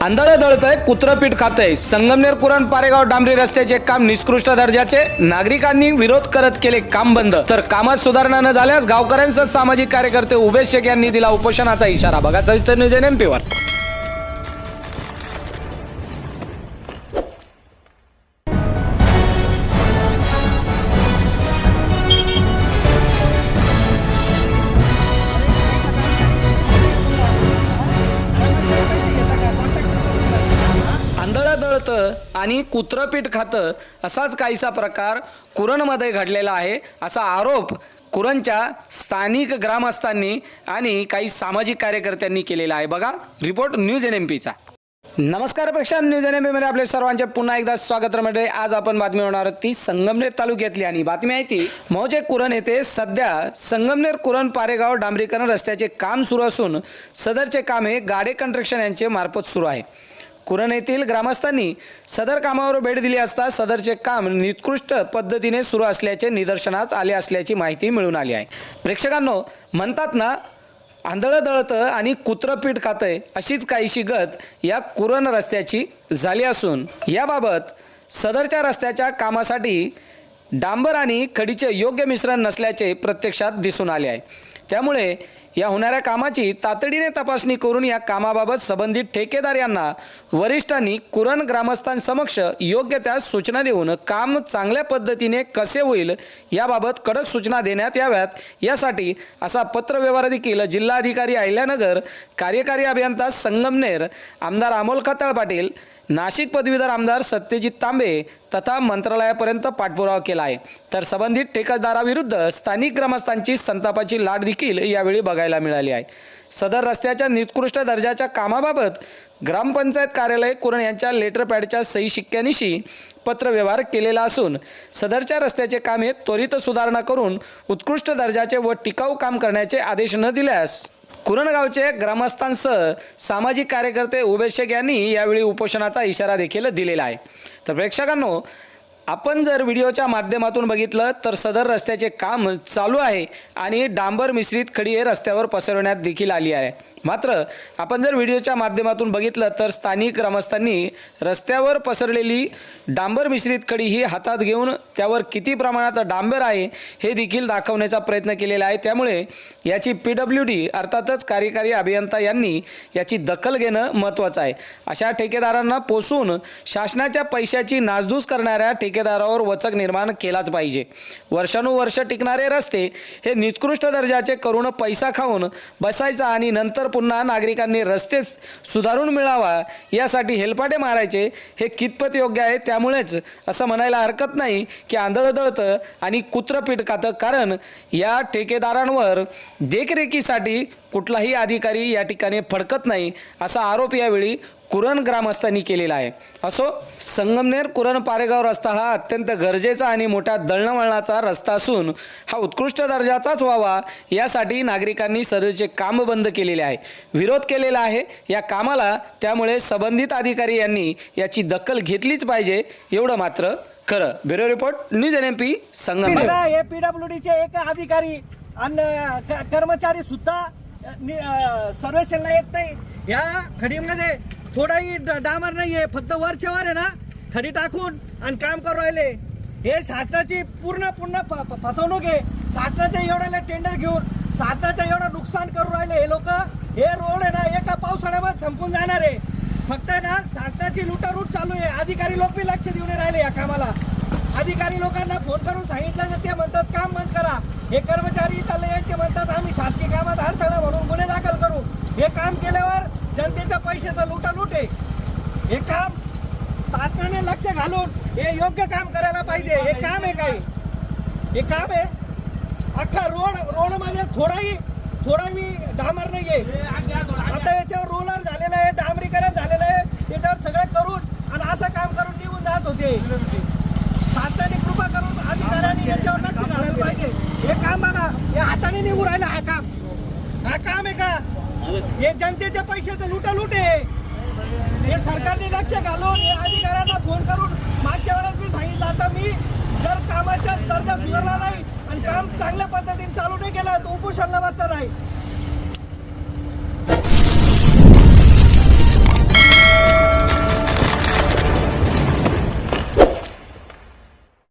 आंधळ दळतंय कुत्रपीठ खातंय. संगमनेर कुरण पारेगाव डांबरी रस्त्याचे काम निकृष्ट दर्जाचे. नागरिकांनी विरोध करत केले काम बंद. तर कामात सुधारणा न झाल्यास गावकऱ्यांसह सामाजिक कार्यकर्ते उमेश शेख यांनी दिला उपोषणाचा इशारा. बघा सविस्तर नियोजन एमपीवर आंधळं आणि कुत्रपीठ खातं असाच काहीसा प्रकार कुरणमध्ये घडलेला आहे. असा आरोप कुरणच्या स्थानिक ग्रामस्थांनी आणि काही सामाजिक कार्यकर्त्यांनी केलेला आहे. बघा रिपोर्ट न्यूज एन एम पीचा. नमस्कार प्रेक्षक न्यूज एन एम पीमध्ये आपले सर्वांचे पुन्हा एकदा स्वागत मंडळी आज आपण बातमी होणार आहोत ती संगमनेर तालुक्यातली आणि बातमी आहे ती मौजे कुरण येथे सध्या संगमनेर कुरण पारेगाव डांबरीकरण रस्त्याचे काम सुरू असून सदरचे काम हे गाडे कंट्रक्शन यांचे मार्फत सुरू आहे. कुरण येथील ग्रामस्थांनी सदर कामावर भेट दिली असता सदरचे काम निकृष्ट पद्धतीने सुरू असल्याचे निदर्शनास आले असल्याची माहिती मिळून आली आहे. प्रेक्षकांनो म्हणतात ना आंधळं दळतं आणि कुत्रं पीठ खातंय अशीच काहीशी गत या कुरण रस्त्याची झाली असून याबाबत सदरच्या रस्त्याच्या कामासाठी डांबर आणि खडीचे योग्य मिश्रण नसल्याचे प्रत्यक्षात दिसून आले आहे. त्यामुळे या होणाऱ्या कामाची तातडीने तपासणी करून या कामाबाबत संबंधित ठेकेदार यांना वरिष्ठांनी कुरण ग्रामस्थांसमक्ष योग्य त्या सूचना देऊन काम चांगल्या पद्धतीने कसे होईल याबाबत कडक सूचना देण्यात याव्यात. यासाठी असा पत्रव्यवहार देखील जिल्हाधिकारी अहिल्यानगर कार्यकारी अभियंता संगमनेर आमदार अमोल खताळ पाटील नाशिक पदवीधर आमदार सत्यजित तांबे तथा मंत्रालयापर्यंत पाठपुरावा केला आहे तर संबंधित ठेकेदाराविरुद्ध स्थानिक ग्रामस्थांची संतापाची लाट देखील यावेळी बघायला मिळाली आहे. सदर रस्त्याच्या निकृष्ट दर्जाच्या कामाबाबत ग्रामपंचायत कार्यालय कुरण यांच्या लेटरपॅडच्या सही शिक्क्यानिशी पत्रव्यवहार केलेला असून सदरच्या रस्त्याचे कामे त्वरित सुधारणा करून उत्कृष्ट दर्जाचे व टिकाऊ काम करण्याचे आदेश न दिल्यास कुरणगावचे ग्रामस्थांसह सामाजिक कार्यकर्ते उमेश यांनी यावेळी उपोषणाचा इशारा देखील दिलेला आहे. तर प्रेक्षकांनो आपण जर व्हिडिओच्या माध्यमातून बघितलं तर सदर रस्त्याचे काम चालू आहे आणि डांबर मिश्रित खडी हे रस्त्यावर पसरवण्यात देखील आली आहे. मात्र आपण जर व्हिडिओच्या माध्यमातून बघितलं तर स्थानिक ग्रामस्थांनी रस्त्यावर पसरलेली डांबर मिश्रित खडी ही हातात घेऊन त्यावर किती प्रमाणात डांबर आहे हे देखील दाखवण्याचा प्रयत्न केलेला आहे. त्यामुळे याची पी डब्ल्यू डी अर्थातच कार्यकारी अभियंता यांनी याची दखल घेणं महत्त्वाचं आहे. अशा ठेकेदारांना पोसून शासनाच्या पैशाची नासधूस करणाऱ्या ठेकेदारावर वचक निर्माण केलाच पाहिजे. वर्षानुवर्ष टिकणारे रस्ते हे निकृष्ट दर्जाचे करून पैसा खाऊन बसायचा आणि नंतर पुन्हा नागरिकांनी रस्ते सुधारून मिळावा यासाठी हेलपाटे मारायचे हे कितपत योग्य आहे त्यामुळेच असं म्हणायला हरकत नाही की आंधळं दळतं आणि कुत्रं खातं. कारण या ठेकेदारांवर देखरेखीसाठी कुठलाही अधिकारी या ठिकाणी फडकत नाही असा आरोप यावेळी कुरण ग्रामस्थांनी केलेला आहे. असो संगमनेर कुरण पारेगाव रस्ता हा अत्यंत गरजेचा आणि मोठा दळणवळणाचा रस्ता असून हा उत्कृष्ट दर्जाचाच व्हावा यासाठी नागरिकांनी सदरचे काम बंद केलेले आहे. विरोध केलेला आहे. या कामाला त्यामुळे संबंधित अधिकारी यांनी याची दखल घेतलीच पाहिजे एवढं मात्र खरं. Bureau report news N M P Sangamner. मला हे पीडब्ल्यूडीचे एक अधिकारी आणि कर्मचारी सुद्धा सर्वेक्षणला येत नाही. या खडीमध्ये थोडाही ड- नाही आहे फक्त वरच्या वर आहे ना. खडी टाकून आणि काम करू राहिले. हे शासनाची पूर्ण पूर्ण फ- फ- फसवणूक आहे. शासनाच्या एवढ्याला टेंडर घेऊन शासनाचं एवढं नुकसान करू राहिले हे लोक. हे रोड आहे ना एका पावसाळ्यामध्ये संपून जाणार आहे. फक्त आहे ना शासनाची लुटारूट चालू आहे. अधिकारी लोक बी लक्ष देऊन राहिले या कामाला. अधिकारी लोकांना फोन करून सांगितलं तर ते म्हणतात काम बंद करा. हे कर्मचारी चालले यांचे म्हणतात आम्ही शासकीय कामात अडथळा म्हणून गुन्हे दाखल करू. हे काम केल्यावर जनतेच्या पैशाचा लुटालूट आहे. हे काम शासनाने लक्ष घालून हे योग्य काम करायला पाहिजे. हे काम आहे काही. हे काम आहे. अख्खा रोड रोडमध्ये थोडाही थोडा मी डांबर नाहीये. आता याच्यावर रोलर झालेलं आहे डांबरीकरण झालेलं आहे. याच्यावर सगळं करून आणि असं काम करून निघून जात होते शासनाने कृपा करून अधिकाऱ्यांनी याच्यावर लक्ष घालायला पाहिजे हे काम बघा हे हाताने निघून राहिलं हा काम हा काम आहे का हे जनतेच्या पैशाचं लुटालूट आहे. हे सरकारने लक्ष घालून हे अधिकाऱ्यांना फोन करून मागच्या वेळेस मी सांगितलं आता मी जर कामाचा दर्जा सुधारला नाही आणि काम चांगल्या पद्धतीने चालू नाही केलं तर उपोषणला बसणार नाही